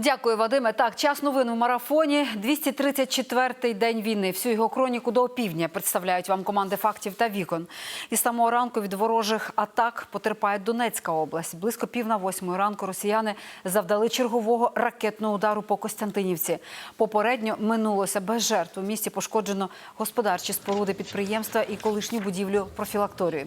Дякую, Вадиме. Так, час новин у марафоні. 234-й день війни. Всю його хроніку до опівдня представляють вам команди фактів та вікон. І з самого ранку від ворожих атак потерпає Донецька область. Близько пів на восьмої ранку росіяни завдали чергового ракетного удару по Костянтинівці. Попередньо минулося без жертв. У місті пошкоджено господарчі споруди підприємства і колишню будівлю профілакторії.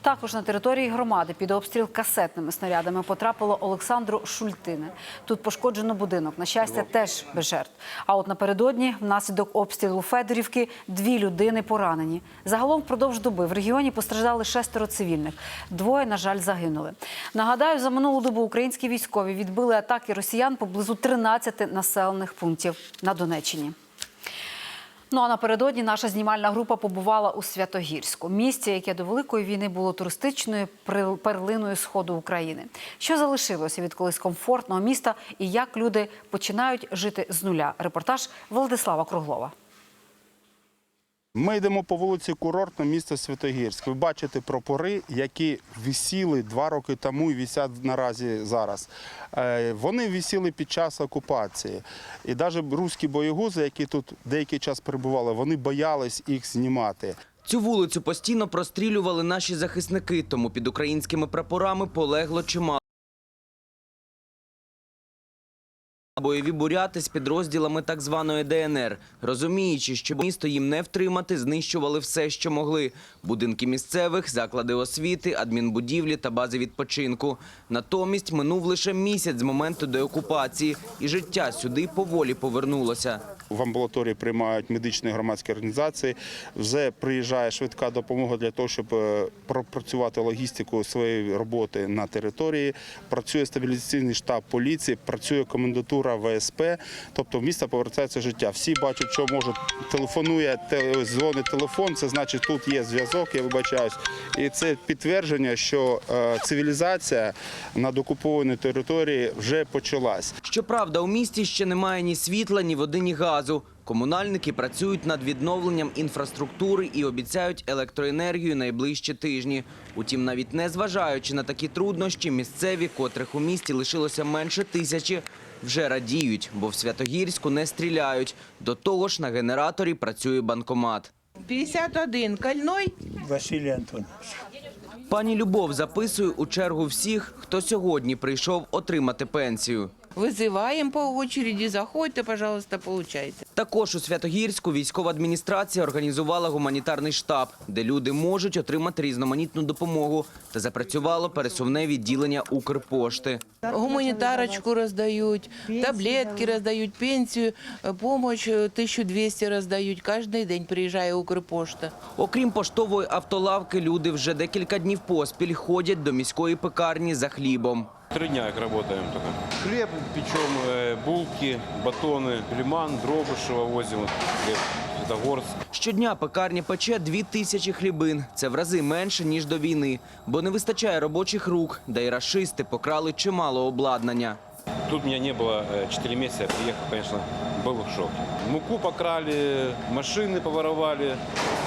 Також на території громади під обстріл касетними снарядами потрапило Олександру Шультине. Тут пошкоджено будинок. На щастя, теж без жертв. А от напередодні, внаслідок обстрілу Федорівки, дві людини поранені. Загалом впродовж доби в регіоні постраждали шестеро цивільних. Двоє, на жаль, загинули. Нагадаю, за минулу добу українські військові відбили атаки росіян поблизу 13 населених пунктів на Донеччині. Ну а напередодні наша знімальна група побувала у Святогірську, місті, яке до великої війни було туристичною перлиною сходу України. Що залишилося від колись комфортного міста і як люди починають жити з нуля? Репортаж Владислава Круглова. Ми йдемо по вулиці Курортна, місто Святогірськ. Ви бачите прапори, які висіли два роки тому і висять наразі зараз. Е, Вони висіли під час окупації. І навіть русські боєгузи, які тут деякий час перебували, вони боялись їх знімати. Цю вулицю постійно прострілювали наші захисники, тому під українськими прапорами полегло чимало. Бойові буряти з підрозділами так званої ДНР, розуміючи, що місто їм не втримати, знищували все, що могли: будинки місцевих, заклади освіти, адмінбудівлі та бази відпочинку. Натомість минув лише місяць з моменту деокупації, і життя сюди поволі повернулося. В амбулаторії приймають медичні громадські організації. Вже приїжджає швидка допомога для того, щоб е, пропрацювати логістику своєї роботи на території. Працює стабілізаційний штаб поліції, працює комендатура ВСП. Тобто в місто повертається життя. Всі бачать, що можуть. Телефонує, те- дзвонить телефон. Це значить, тут є зв'язок. Я вибачаюсь. І це підтвердження, що е, цивілізація на докупованій території вже почалась. Щоправда, у місті ще немає ні світла, ні води, ні газу. Комунальники працюють над відновленням інфраструктури і обіцяють електроенергію найближчі тижні. Утім, навіть не зважаючи на такі труднощі, місцеві, котрих у місті лишилося менше тисячі, вже радіють, бо в Святогірську не стріляють. До того ж, на генераторі працює банкомат. 51. кальной. Василій Антонович. Пані Любов записує у чергу всіх, хто сьогодні прийшов отримати пенсію. вызываем по очереди, заходите, пожалуйста, получайте. Також у Святогірську військова адміністрація організувала гуманітарний штаб, де люди можуть отримати різноманітну допомогу та запрацювало пересувне відділення Укрпошти. Гуманитарочку раздают, таблетки раздают, пенсию, э, помощь э, 1200 раздают. Каждый день приезжая Укрпошта. Окрім поштової автолавки, люди вже декілька днів поспіль ходять до міської пекарні за хлібом. Три дня как работаем только. Хлеб печем, э, булки, батоны, лиман, дробышево возим, вот, хлеб, Светогорск. Щодня пекарня пече дві тисячі хлібин. Це в рази менше, ніж до війни, бо не вистачає робочих рук, да й рашисти покрали чимало обладнання. Тут меня не было 4 месяца, я приехал, конечно, был в шоке. Муку покрали, машины поворовали,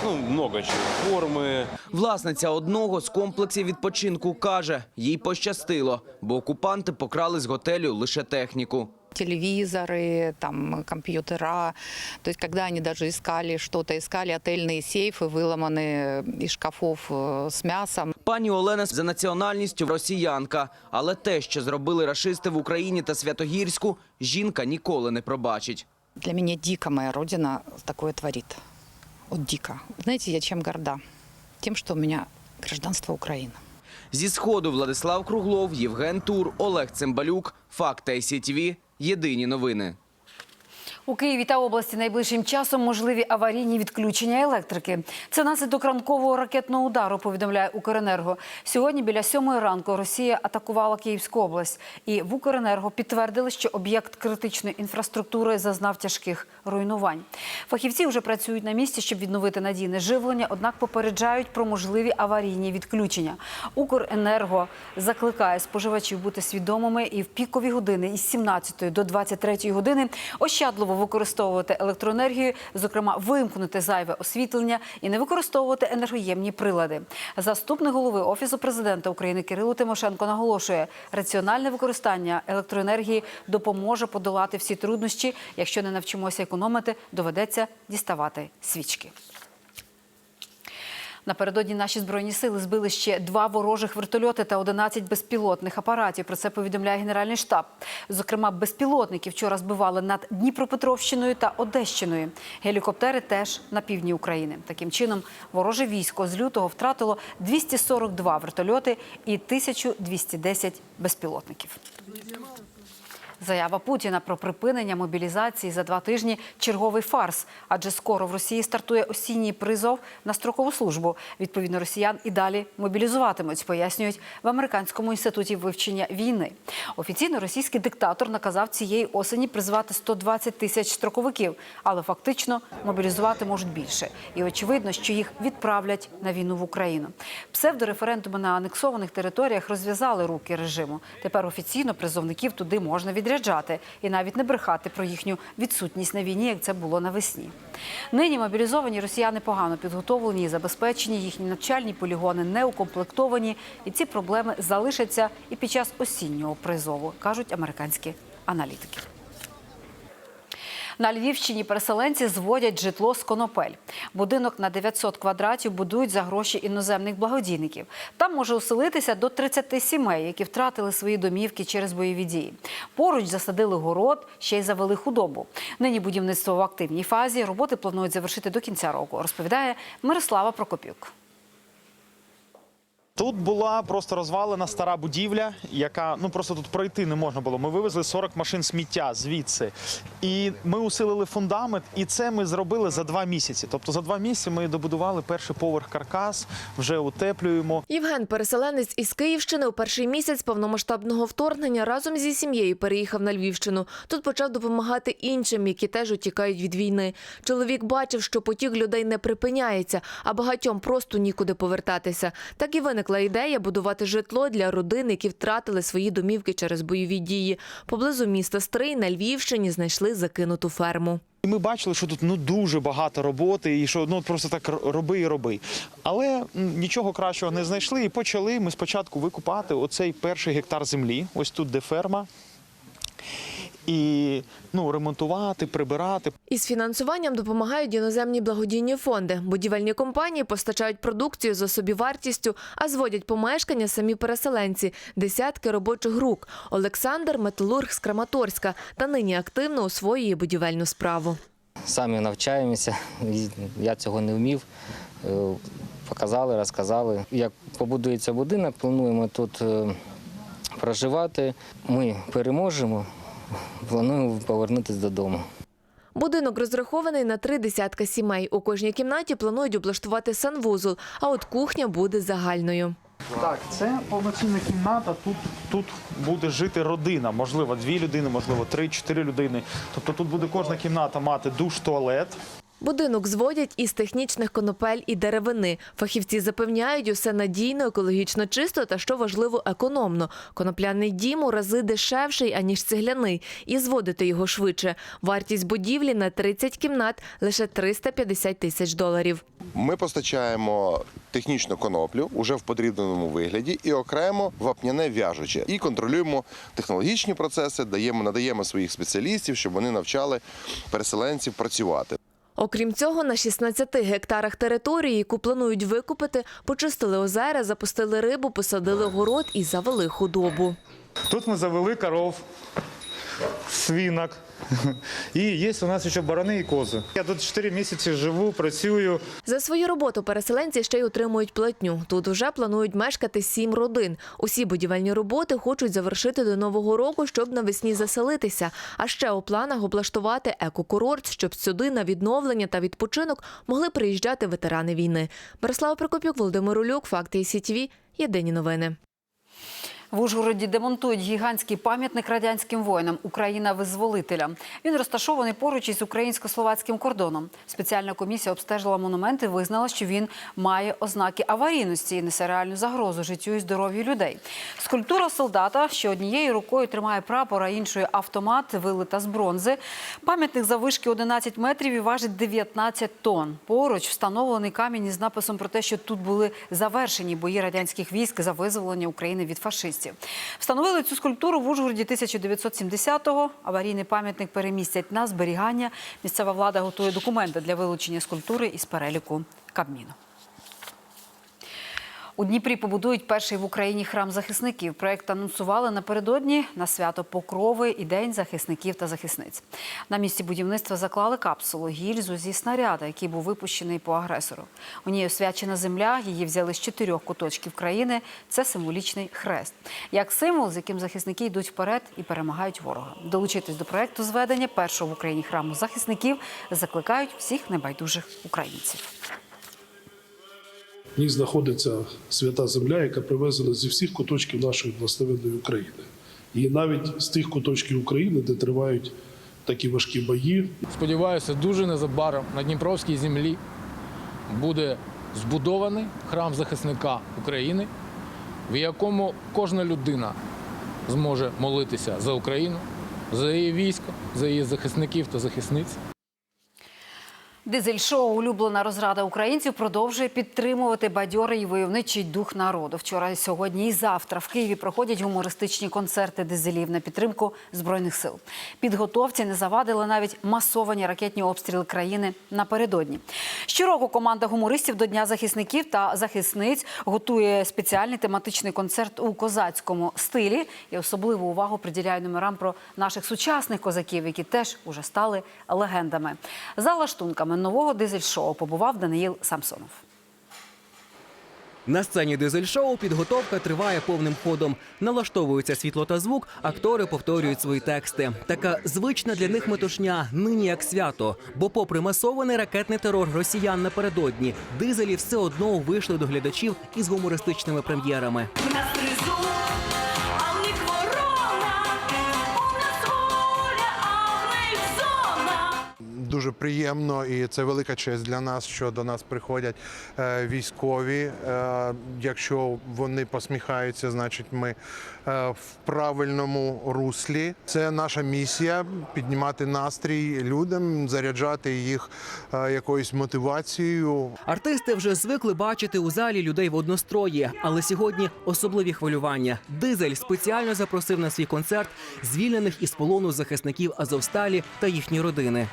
ну, много чего, формы. Власниця одного з комплексів відпочинку каже, їй пощастило, бо окупанти покрали з готелю лише техніку. телевизоры, там компьютера. То есть, когда они даже искали что-то, искали отельные сейфы, выломанные из шкафов э, с мясом. Пані Олена за національністю росіянка, але те, що зробили рашисти в Україні та Святогірську, жінка ніколи не пробачить. Для меня дико моя родина такое творит. Вот дико. Знаете, я чем горда? Тем, что у меня гражданство Украины. Зі сходу Владислав Круглов, Євген Тур, Олег Цимбалюк, Факт СІТВ. Єдині новини. У Києві та області найближчим часом можливі аварійні відключення електрики. Це наслідок ранкового ракетного удару, повідомляє Укренерго. Сьогодні біля сьомої ранку Росія атакувала Київську область. І в Укренерго підтвердили, що об'єкт критичної інфраструктури зазнав тяжких руйнувань. Фахівці вже працюють на місці, щоб відновити надійне живлення, однак попереджають про можливі аварійні відключення. Укренерго закликає споживачів бути свідомими і в пікові години із 17 до 23 години ощадливо використовувати електроенергію, зокрема вимкнути зайве освітлення і не використовувати енергоємні прилади. Заступник голови офісу президента України Кирило Тимошенко наголошує, раціональне використання електроенергії допоможе подолати всі труднощі. Якщо не навчимося економити, доведеться діставати свічки. Напередодні наші збройні сили збили ще два ворожих вертольоти та 11 безпілотних апаратів. Про це повідомляє Генеральний штаб. Зокрема, безпілотники вчора збивали над Дніпропетровщиною та Одещиною. Гелікоптери теж на півдні України. Таким чином, вороже військо з лютого втратило 242 вертольоти і 1210 безпілотників. Заява Путіна про припинення мобілізації за два тижні черговий фарс, адже скоро в Росії стартує осінній призов на строкову службу. Відповідно, росіян і далі мобілізуватимуть, пояснюють в американському інституті вивчення війни. Офіційно російський диктатор наказав цієї осені призвати 120 тисяч строковиків, але фактично мобілізувати можуть більше. І очевидно, що їх відправлять на війну в Україну. Псевдореферендуми на анексованих територіях розв'язали руки режиму. Тепер офіційно призовників туди можна відряджати і навіть не брехати про їхню відсутність на війні, як це було навесні. Нині мобілізовані росіяни погано підготовлені і забезпечені, їхні навчальні полігони не укомплектовані, і ці проблеми залишаться і під час осіннього призову, кажуть американські аналітики. На Львівщині переселенці зводять житло з конопель. Будинок на 900 квадратів будують за гроші іноземних благодійників. Там може оселитися до 30 сімей, які втратили свої домівки через бойові дії. Поруч засадили город, ще й завели худобу. Нині будівництво в активній фазі. Роботи планують завершити до кінця року, розповідає Мирослава Прокопюк. Тут була просто розвалена стара будівля, яка ну просто тут пройти не можна було. Ми вивезли 40 машин сміття звідси, і ми усилили фундамент. І це ми зробили за два місяці. Тобто за два місяці ми добудували перший поверх каркас, вже утеплюємо. Євген, переселенець із Київщини, у перший місяць повномасштабного вторгнення разом зі сім'єю переїхав на Львівщину. Тут почав допомагати іншим, які теж утікають від війни. Чоловік бачив, що потік людей не припиняється, а багатьом просто нікуди повертатися. Так і виникла ідея будувати житло для родин, які втратили свої домівки через бойові дії. Поблизу міста Стрий на Львівщині знайшли закинуту ферму. Ми бачили, що тут ну дуже багато роботи, і що ну просто так роби і роби. Але нічого кращого не знайшли. І почали ми спочатку викупати оцей перший гектар землі, ось тут де ферма. І ну, ремонтувати, прибирати. Із фінансуванням допомагають іноземні благодійні фонди. Будівельні компанії постачають продукцію за собівартістю, а зводять помешкання самі переселенці, десятки робочих рук. Олександр металург з Краматорська та нині активно освоює будівельну справу. Самі навчаємося. Я цього не вмів. Е, Показали, розказали. Як побудується будинок, плануємо тут е, проживати. Ми переможемо, плануємо повернутися додому. Будинок розрахований на три десятка сімей. У кожній кімнаті планують облаштувати санвузол, а от кухня буде загальною. Так, це повноцінна кімната. Тут, тут буде жити родина, можливо, дві людини, можливо, три-чотири людини. Тобто тут буде кожна кімната мати душ, туалет. Будинок зводять із технічних конопель і деревини. Фахівці запевняють, усе надійно, екологічно чисто та, що важливо, економно. Конопляний дім у рази дешевший, аніж цегляний, і зводити його швидше. Вартість будівлі на 30 кімнат – лише 350 тисяч доларів. Ми постачаємо технічну коноплю уже в подрібненому вигляді і окремо вапняне в'яжуче. І контролюємо технологічні процеси, даємо, надаємо своїх спеціалістів, щоб вони навчали переселенців працювати. Окрім цього, на 16 гектарах території, яку планують викупити, почистили озера, запустили рибу, посадили город і завели худобу. Тут ми завели коров, свинок. І є у нас ще барани і кози. Я тут 4 місяці живу, працюю. За свою роботу переселенці ще й отримують платню. Тут уже планують мешкати сім родин. Усі будівельні роботи хочуть завершити до нового року, щоб навесні заселитися. А ще у планах облаштувати екокурорт, щоб сюди на відновлення та відпочинок могли приїжджати ветерани війни. Мирослава Прокопюк, Володимир Улюк, Факти і Єдині новини. В Ужгороді демонтують гігантський пам'ятник радянським воїнам Україна визволителя. Він розташований поруч із українсько-словацьким кордоном. Спеціальна комісія обстежила монумент і визнала, що він має ознаки аварійності і несе реальну загрозу життю і здоров'ю людей. Скульптура солдата, що однією рукою тримає прапор, а іншою автомат, вилита з бронзи. Пам'ятник заввишки 11 метрів і важить 19 тонн. Поруч встановлений камінь із написом про те, що тут були завершені бої радянських військ за визволення України від фашистів. Встановили цю скульптуру в Ужгороді 1970-го. Аварійний пам'ятник перемістять на зберігання. Місцева влада готує документи для вилучення скульптури із переліку Кабміну. У Дніпрі побудують перший в Україні храм захисників. Проект анонсували напередодні на свято Покрови і День захисників та захисниць. На місці будівництва заклали капсулу гільзу зі снаряда, який був випущений по агресору. У ній освячена земля. Її взяли з чотирьох куточків країни. Це символічний хрест, як символ, з яким захисники йдуть вперед і перемагають ворога. Долучитись до проекту зведення першого в Україні храму захисників закликають всіх небайдужих українців. В ній знаходиться свята земля, яка привезена зі всіх куточків нашої благословенної України. І навіть з тих куточків України, де тривають такі важкі бої, Сподіваюся, дуже незабаром на Дніпровській землі буде збудований храм захисника України, в якому кожна людина зможе молитися за Україну, за її військо, за її захисників та захисниць. Дизель-шоу Улюблена розрада українців продовжує підтримувати бадьорий і войовничий дух народу. Вчора, сьогодні і завтра в Києві проходять гумористичні концерти дизелів на підтримку збройних сил. Підготовці не завадили навіть масовані ракетні обстріли країни напередодні. Щороку команда гумористів до Дня захисників та захисниць готує спеціальний тематичний концерт у козацькому стилі і особливу увагу приділяє номерам про наших сучасних козаків, які теж уже стали легендами. За лаштунками нового дизель-шоу побував Даниїл Самсонов. На сцені дизель-шоу підготовка триває повним ходом. Налаштовується світло та звук, актори повторюють свої тексти. Така звична для них метушня нині як свято. Бо, попри масований ракетний терор росіян напередодні, дизелі все одно вийшли до глядачів із гумористичними прем'єрами. Дуже приємно, і це велика честь для нас, що до нас приходять е, військові. Е, якщо вони посміхаються, значить ми е, в правильному руслі. Це наша місія піднімати настрій людям, заряджати їх якоюсь мотивацією. Артисти вже звикли бачити у залі людей в однострої, але сьогодні особливі хвилювання. Дизель спеціально запросив на свій концерт звільнених із полону захисників Азовсталі та їхні родини.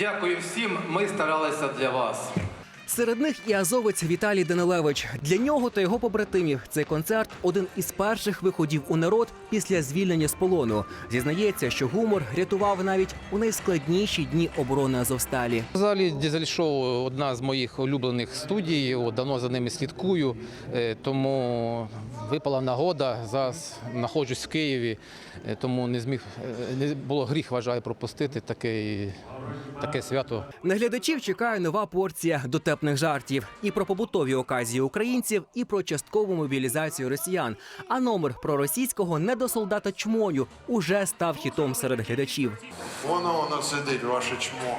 Дякую всім. Ми старалися для вас. Серед них і азовець Віталій Данилевич. Для нього та його побратимів цей концерт один із перших виходів у народ після звільнення з полону. Зізнається, що гумор рятував навіть у найскладніші дні оборони Азовсталі. Взагалі, дизель-шоу одна з моїх улюблених студій. Давно за ними слідкую, е, тому випала нагода. Зараз знаходжусь в Києві, е, тому не зміг е, не було гріх, вважаю, пропустити таке, таке свято. На глядачів чекає нова порція дотепних жартів і про побутові оказії українців, і про часткову мобілізацію росіян. А номер про російського недосолдата чмоню уже став хітом серед глядачів. Воно воно сидить, ваше чмо.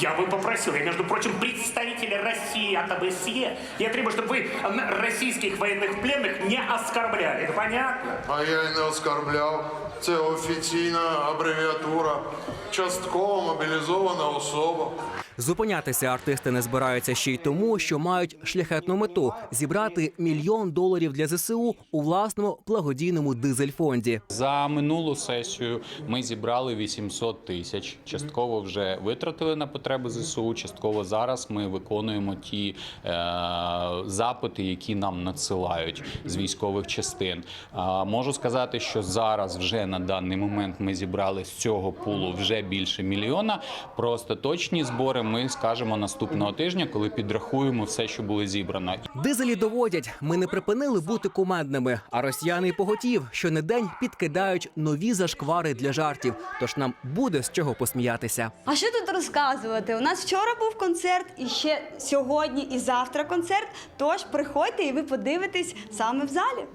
Я бы попросил, я, между прочим, представителя России от ОБСЕ, я требую, чтобы вы м, российских военных пленных не оскорбляли. Это понятно? А я й не оскарбляв. Це офіційна абревіатура. Частково мобілізована особа. Зупинятися артисти не збираються ще й тому, що мають шляхетну мету зібрати мільйон доларів для ЗСУ у власному благодійному дизель-фонді. За минулу сесію ми зібрали 800 тисяч. Частково вже витратили на потреби ЗСУ. Частково зараз ми виконуємо ті е, запити, які нам надсилають з військових частин. Е, можу сказати, що зараз вже на даний момент ми зібрали з цього пулу вже більше мільйона. Про остаточні збори ми скажемо наступного тижня, коли підрахуємо все, що було зібрано. Дизелі доводять, ми не припинили бути командними, а росіяни й поготів, що не день підкидають нові зашквари для жартів. Тож нам буде з чого посміятися. А що тут розказувати? У нас вчора був концерт, і ще сьогодні і завтра концерт. Тож приходьте і ви подивитесь саме в залі.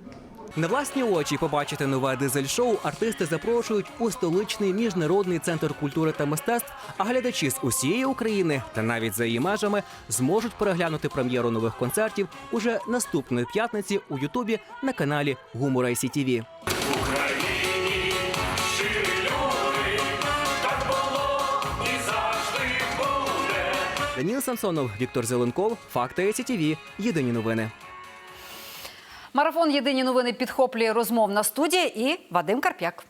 На власні очі побачити нове дизель-шоу артисти запрошують у столичний міжнародний центр культури та мистецтв. А глядачі з усієї України та навіть за її межами зможуть переглянути прем'єру нових концертів уже наступної п'ятниці у Ютубі на каналі Гумора ICTV. Україні щирі люди, так було і завжди буде. Даніл Самсонов, Віктор Зеленков, Факти ICTV. Єдині новини. Марафон Єдині новини підхоплює розмовна студія і Вадим Карп'як.